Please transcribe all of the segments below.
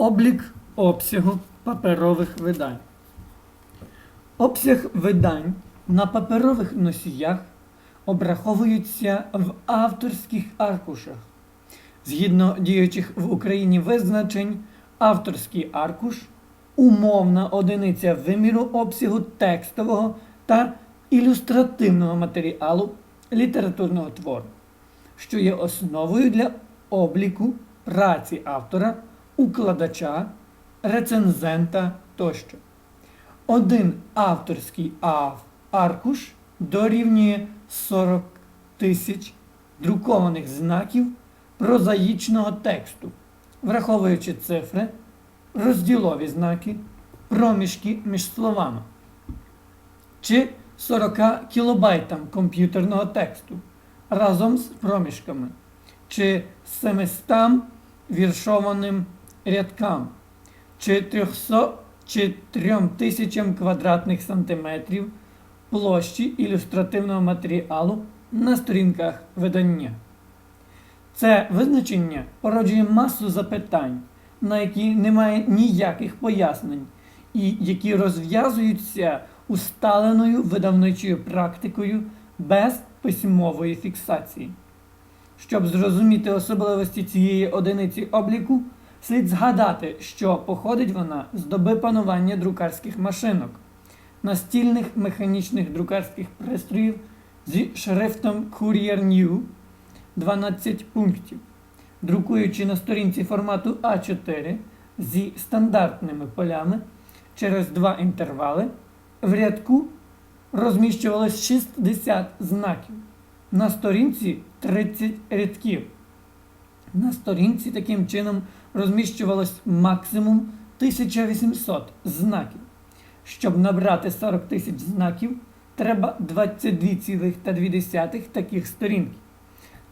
Облік обсягу паперових видань. Обсяг видань на паперових носіях обраховується в авторських аркушах. Згідно діючих в Україні визначень, авторський аркуш умовна одиниця виміру обсягу текстового та ілюстративного матеріалу літературного твору, що є основою для обліку праці автора, укладача, рецензента тощо. Один авторський аркуш дорівнює 40 тисяч друкованих знаків прозаїчного тексту, враховуючи цифри, розділові знаки, проміжки між словами, чи 40 кілобайтам комп'ютерного тексту разом з проміжками, чи 700 віршованим рядкам, чи 300 чи 3000 квадратних сантиметрів площі ілюстративного матеріалу на сторінках видання. Це визначення породжує масу запитань, на які немає ніяких пояснень, і які розв'язуються усталеною видавничою практикою без письмової фіксації. Щоб зрозуміти особливості цієї одиниці обліку, слід згадати, що походить вона з доби панування друкарських машинок, настільних механічних друкарських пристроїв зі шрифтом Courier New 12 пунктів, друкуючи на сторінці формату А4 зі стандартними полями через два інтервали, в рядку розміщувалось 60 знаків, на сторінці 30 рядків. На сторінці таким чином розміщувалось максимум 1800 знаків. Щоб набрати 40 тисяч знаків, треба 22,2 таких сторінки.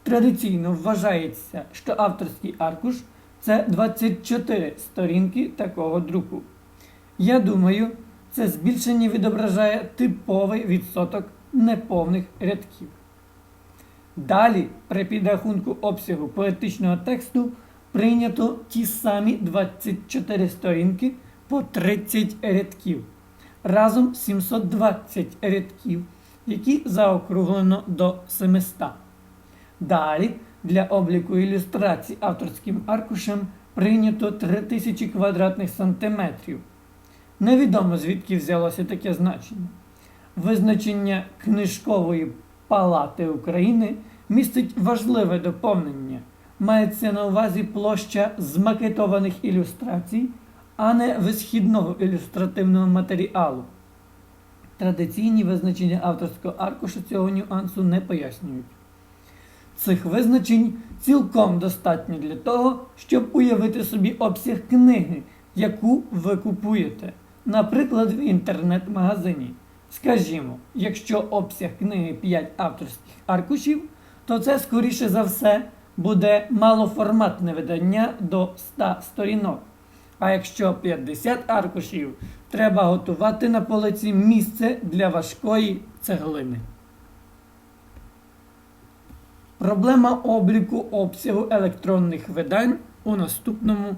Традиційно вважається, що авторський аркуш це 24 сторінки такого друку. Я думаю, це збільшення відображає типовий відсоток неповних рядків. Далі, при підрахунку обсягу поетичного тексту, прийнято ті самі 24 сторінки по 30 рядків, разом 720 рядків, які заокруглено до 700. Далі для обліку ілюстрацій авторським аркушем прийнято 3000 квадратних сантиметрів. Невідомо звідки взялося таке значення. Визначення книжкової палати України містить важливе доповнення. Мається на увазі площа змакетованих ілюстрацій, а не висхідного ілюстративного матеріалу. Традиційні визначення авторського аркуша цього нюансу не пояснюють. Цих визначень цілком достатньо для того, щоб уявити собі обсяг книги, яку ви купуєте, наприклад, в інтернет-магазині. Скажімо, якщо обсяг книги 5 авторських аркушів, то це, скоріше за все, буде малоформатне видання до 100 сторінок. А якщо 50 аркушів, треба готувати на полиці місце для важкої цеглини. Проблема обліку обсягу електронних видань у наступному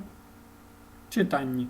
читанні.